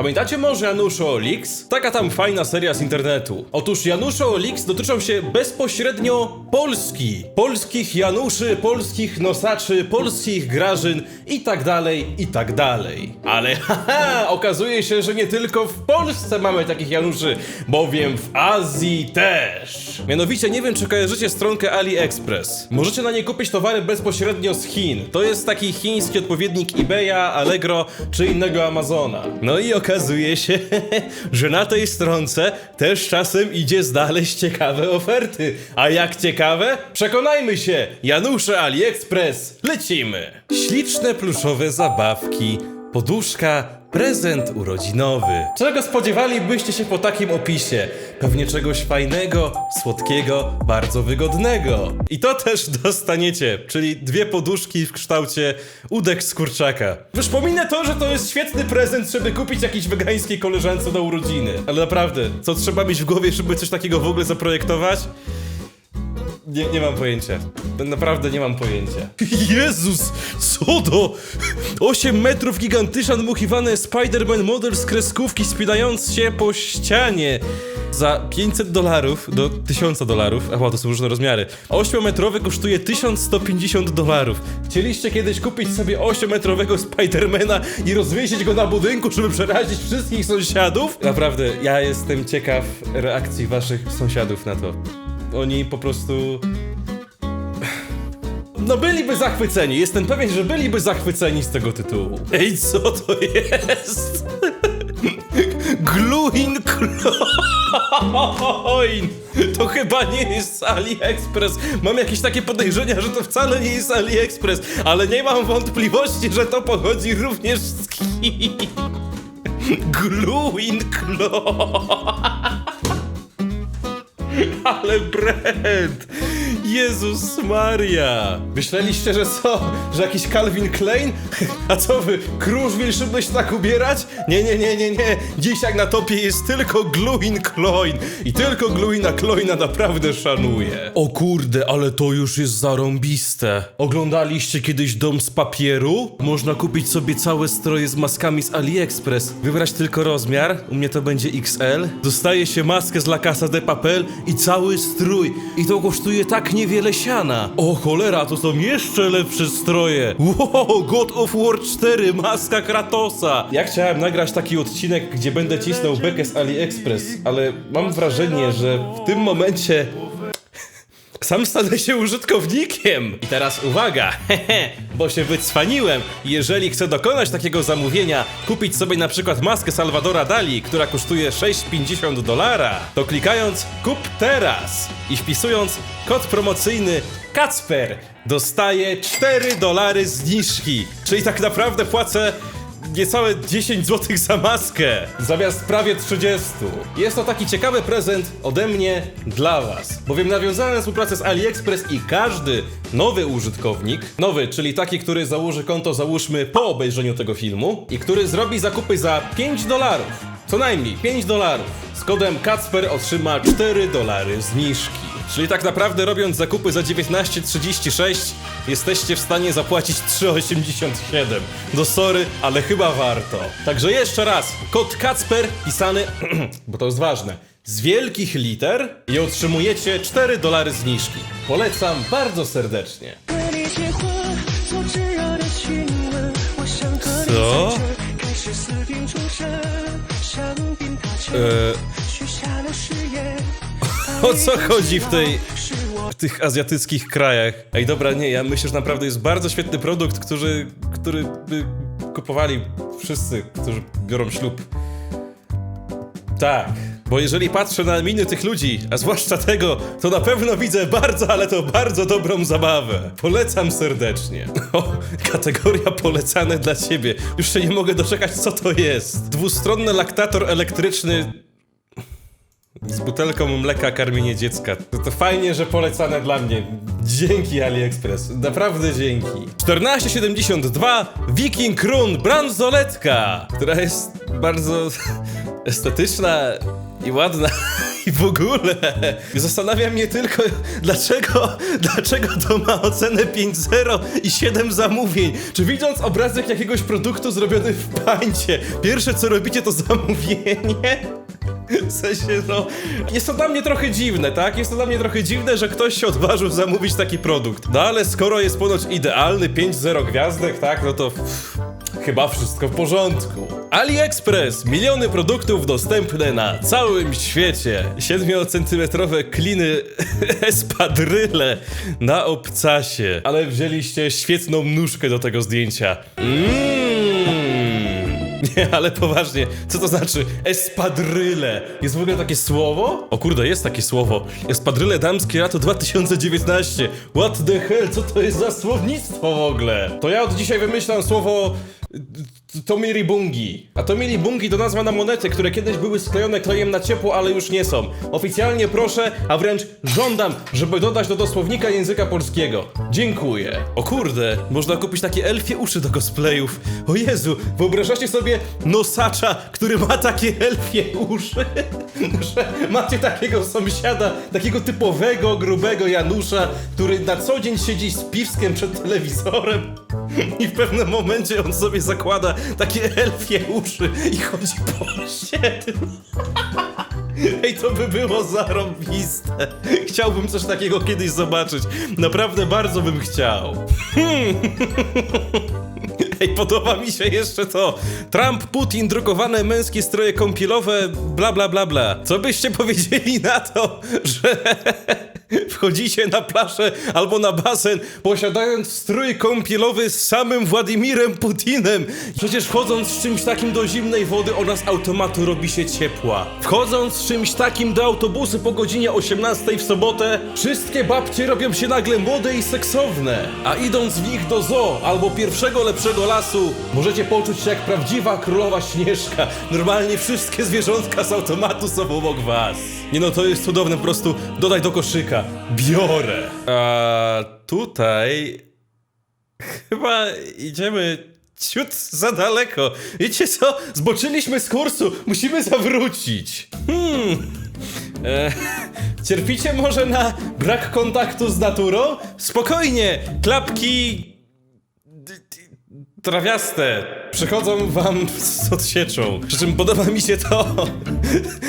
Pamiętacie może Janusza Olix? Taka tam fajna seria z internetu. Otóż Janusze Olix dotyczą się bezpośrednio Polski. Polskich Januszy, polskich nosaczy, polskich grażyn i tak dalej, i tak dalej. Ale haha, okazuje się, że nie tylko w Polsce mamy takich Januszy, bowiem w Azji też. Mianowicie nie wiem, czy kojarzycie stronkę AliExpress. Możecie na niej kupić towary bezpośrednio z Chin. To jest taki chiński odpowiednik eBaya, Allegro czy innego Amazona. No i się, że na tej stronce też czasem idzie znaleźć ciekawe oferty. A jak ciekawe? Przekonajmy się! Janusze AliExpress, lecimy! Śliczne pluszowe zabawki, poduszka, prezent urodzinowy. Czego spodziewalibyście się po takim opisie? Pewnie czegoś fajnego, słodkiego, bardzo wygodnego. I to też dostaniecie, czyli dwie poduszki w kształcie udek z kurczaka. Już pominę to, że to jest świetny prezent, żeby kupić jakiejś wegańskiej koleżance na urodziny. Ale naprawdę, co trzeba mieć w głowie, żeby coś takiego w ogóle zaprojektować? Nie, nie mam pojęcia. Naprawdę nie mam pojęcia. Jezus! Co to? 8 metrów gigantyszan muchiwane Spider-Man model z kreskówki spinając się po ścianie. Za 500 dolarów do 1000 dolarów, aha, to są różne rozmiary. 8-metrowy kosztuje 1150 dolarów. Chcieliście kiedyś kupić sobie 8-metrowego Spidermana i rozwiesić go na budynku, żeby przerazić wszystkich sąsiadów? Naprawdę, ja jestem ciekaw reakcji waszych sąsiadów na to. Oni po prostu. No byliby zachwyceni, jestem pewien, że byliby zachwyceni z tego tytułu. Ej, co to jest? Gluin Kloin! To chyba nie jest AliExpress. Mam jakieś takie podejrzenia, że to wcale nie jest AliExpress, ale nie mam wątpliwości, że to pochodzi również z Chin. Gluin Kloin! Ale Brent! Jezus Maria! Myśleliście, że co? Że jakiś Calvin Klein? A co wy, kruszwil szybko się tak ubierać? Nie, nie, nie, nie, nie. Dziś jak na topie jest tylko Gluin Kloin. I tylko Gluina Kloina naprawdę szanuję. O kurde, ale to już jest zarąbiste. Oglądaliście kiedyś Dom z papieru? Można kupić sobie całe stroje z maskami z AliExpress. Wybrać tylko rozmiar. U mnie to będzie XL. Dostaje się maskę z La Casa de Papel i cały strój. I to kosztuje tak niewiele siana. O cholera, to są jeszcze lepsze stroje. Wow, God of War 4, maska Kratosa. Ja chciałem nagrać taki odcinek, gdzie będę cisnął bekę z AliExpress, ale mam wrażenie, że w tym momencie sam stanę się użytkownikiem! I teraz uwaga, hehe, bo się wycwaniłem. Jeżeli chcę dokonać takiego zamówienia, kupić sobie na przykład maskę Salvadora Dali, która kosztuje 6,50 dolara, to klikając kup teraz i wpisując kod promocyjny Kacper, dostaję 4 dolary zniżki. Czyli tak naprawdę płacę niecałe 10 zł za maskę, zamiast prawie 30. Jest to taki ciekawy prezent ode mnie dla Was, bowiem nawiązałem współpracę z AliExpress i każdy nowy użytkownik, nowy, czyli taki, który założy konto, załóżmy po obejrzeniu tego filmu i który zrobi zakupy za 5 dolarów, co najmniej 5 dolarów, z kodem Kacper otrzyma 4 dolary zniżki. Czyli tak naprawdę robiąc zakupy za 19,36 jesteście w stanie zapłacić 3,87. No sorry, ale chyba warto. Także jeszcze raz, kod Kacper pisany, bo to jest ważne, z wielkich liter i otrzymujecie 4 dolary zniżki. Polecam bardzo serdecznie. Co? Eee o co chodzi w tej... w tych azjatyckich krajach. Ej, dobra, nie, ja myślę, że naprawdę jest bardzo świetny produkt, który, który by kupowali wszyscy, którzy biorą ślub. Tak, bo jeżeli patrzę na miny tych ludzi, a zwłaszcza tego, to na pewno widzę bardzo, ale to bardzo dobrą zabawę. Polecam serdecznie. O, kategoria polecane dla ciebie. Już się nie mogę doczekać, co to jest. Dwustronny laktator elektryczny z butelką mleka karmienie dziecka. To, to fajnie, że polecane dla mnie. Dzięki AliExpress. Naprawdę dzięki. 1472 Viking Run bransoletka, która jest bardzo estetyczna i ładna. I w ogóle zastanawia mnie tylko, dlaczego, dlaczego to ma ocenę 5.0 i 7 zamówień. Czy widząc obrazek jakiegoś produktu zrobiony w pańcie, pierwsze co robicie to zamówienie? W sensie, no, jest to dla mnie trochę dziwne, tak? Jest to dla mnie trochę dziwne, że ktoś się odważył zamówić taki produkt. No ale skoro jest ponoć idealny 5-0 gwiazdek, tak? No to pff, chyba wszystko w porządku. AliExpress. Miliony produktów dostępne na całym świecie. 7-centymetrowe kliny espadryle na obcasie. Ale wzięliście świetną nóżkę do tego zdjęcia. Mmm. Nie, ale poważnie, co to znaczy espadryle? Jest w ogóle takie słowo? O kurde, jest takie słowo. Espadryle damskie lato 2019. What the hell, co to jest za słownictwo w ogóle? To ja od dzisiaj wymyślam słowo y, Tomiribungi. A Tomiribungi to nazwa na monety, które kiedyś były sklejone klejem na ciepło, ale już nie są. Oficjalnie proszę, a wręcz żądam, żeby dodać do dosłownika języka polskiego. Dziękuję. O kurde, można kupić takie elfie uszy do cosplayów. O Jezu, wyobrażacie sobie nosacza, który ma takie elfie uszy? Że macie takiego sąsiada, takiego typowego, grubego Janusza, który na co dzień siedzi z piwskiem przed telewizorem i w pewnym momencie on sobie zakłada takie elfie uszy i chodzi po osiedlu. Ej, to by było zarąbiste. Chciałbym coś takiego kiedyś zobaczyć. Naprawdę bardzo bym chciał. Ej, podoba mi się jeszcze to. Trump, Putin, drukowane męskie stroje kąpielowe, bla bla bla bla. Co byście powiedzieli na to, że wchodzicie na plażę albo na basen, posiadając strój kąpielowy z samym Władimirem Putinem? Przecież wchodząc z czymś takim do zimnej wody, ona z automatu robi się ciepła. Wchodząc z czymś takim do autobusu po godzinie 18 w sobotę, wszystkie babcie robią się nagle młode i seksowne. A idąc w nich do zoo albo pierwszego lepszego lasu, możecie poczuć się jak prawdziwa królowa Śnieżka. Normalnie wszystkie zwierzątka z automatu są obok was. Nie no, to jest cudowne, po prostu dodaj do koszyka. Biorę. A tutaj chyba idziemy ciut za daleko. Wiecie co? Zboczyliśmy z kursu. Musimy zawrócić. Hmm. E, cierpicie może na brak kontaktu z naturą? Spokojnie. Klapki trawiaste przychodzą wam z odsieczą. Przy czym podoba mi się to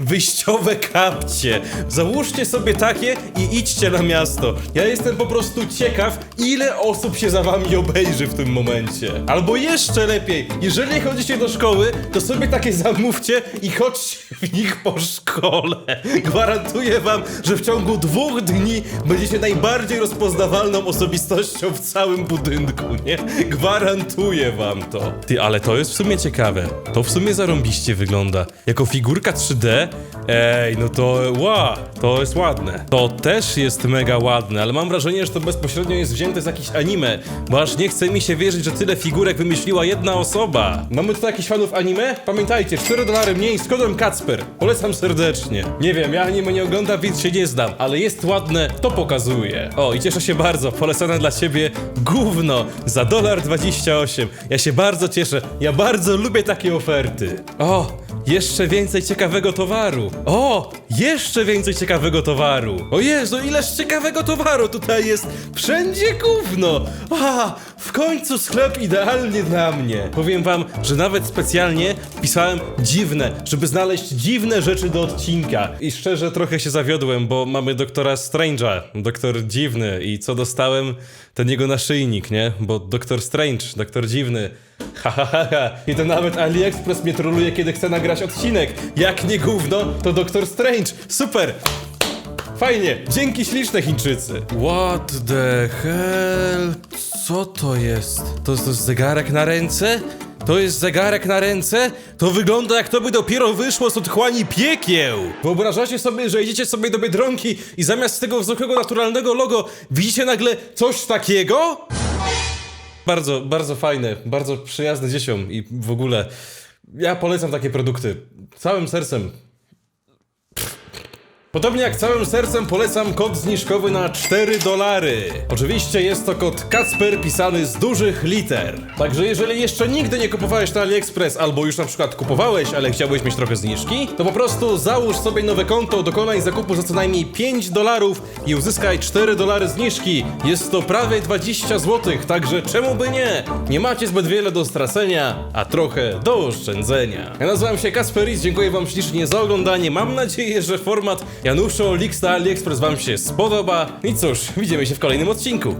wyjściowe kapcie. Załóżcie sobie takie i idźcie na miasto. Ja jestem po prostu ciekaw, ile osób się za wami obejrzy w tym momencie. Albo jeszcze lepiej, jeżeli chodzicie do szkoły, to sobie takie zamówcie i chodźcie w nich po szkole. Gwarantuję wam, że w ciągu dwóch dni będziecie najbardziej rozpoznawalną osobistością w całym budynku, nie? Gwarantuję wam to. Ty, ale to jest w sumie ciekawe. To w sumie zarąbiście wygląda. Jako figurka 3D, ej, no to ła, to jest ładne. To też jest mega ładne, ale mam wrażenie, że to bezpośrednio jest wzięte z jakichś anime, bo aż nie chce mi się wierzyć, że tyle figurek wymyśliła jedna osoba. Mamy tutaj jakichś fanów anime? Pamiętajcie, 4 dolary mniej z kodem Kacper. Polecam serdecznie. Nie wiem, ja anime nie oglądam, więc się nie znam, ale jest ładne, to pokazuje. O, i cieszę się bardzo, polecane dla ciebie gówno za dolar 28. Ja się bardzo cieszę, ja bardzo lubię takie oferty. O, jeszcze więcej ciekawego towaru. O, jeszcze więcej ciekawego towaru. O Jezu, ileż ciekawego towaru tutaj jest. Wszędzie gówno. A, w końcu sklep idealnie dla mnie. Powiem wam, że nawet specjalnie pisałem dziwne, żeby znaleźć dziwne rzeczy do odcinka. I szczerze trochę się zawiodłem, bo mamy doktora Strange'a, doktor dziwny i co dostałem, ten jego naszyjnik, nie? Bo doktor Strange, doktor dziwny. Ha, ha, ha, ha. I to nawet AliExpress mnie troluje, kiedy chce nagrać odcinek. Jak nie gówno, to Doktor Strange. Super! Fajnie, dzięki śliczne Chińczycy. What the hell? Co to jest? To jest zegarek na ręce? To jest zegarek na ręce? To wygląda jak to by dopiero wyszło z otchłani piekieł! Wyobrażacie sobie, że idziecie sobie do Biedronki i zamiast tego zwykłego naturalnego logo widzicie nagle coś takiego? Bardzo, bardzo fajne, bardzo przyjazne dzieciom i w ogóle ja polecam takie produkty całym sercem. Podobnie jak całym sercem polecam kod zniżkowy na 4 dolary. Oczywiście jest to kod Kacper pisany z dużych liter. Także jeżeli jeszcze nigdy nie kupowałeś na AliExpress albo już na przykład kupowałeś, ale chciałbyś mieć trochę zniżki, to po prostu załóż sobie nowe konto, dokonaj zakupu za co najmniej 5 dolarów i uzyskaj 4 dolary zniżki. Jest to prawie 20 zł, także czemu by nie? Nie macie zbyt wiele do stracenia, a trochę do oszczędzenia. Ja nazywam się Kasperis, dziękuję wam ślicznie za oglądanie. Mam nadzieję, że format Januszo Lix na AliExpress wam się spodoba. I cóż, widzimy się w kolejnym odcinku.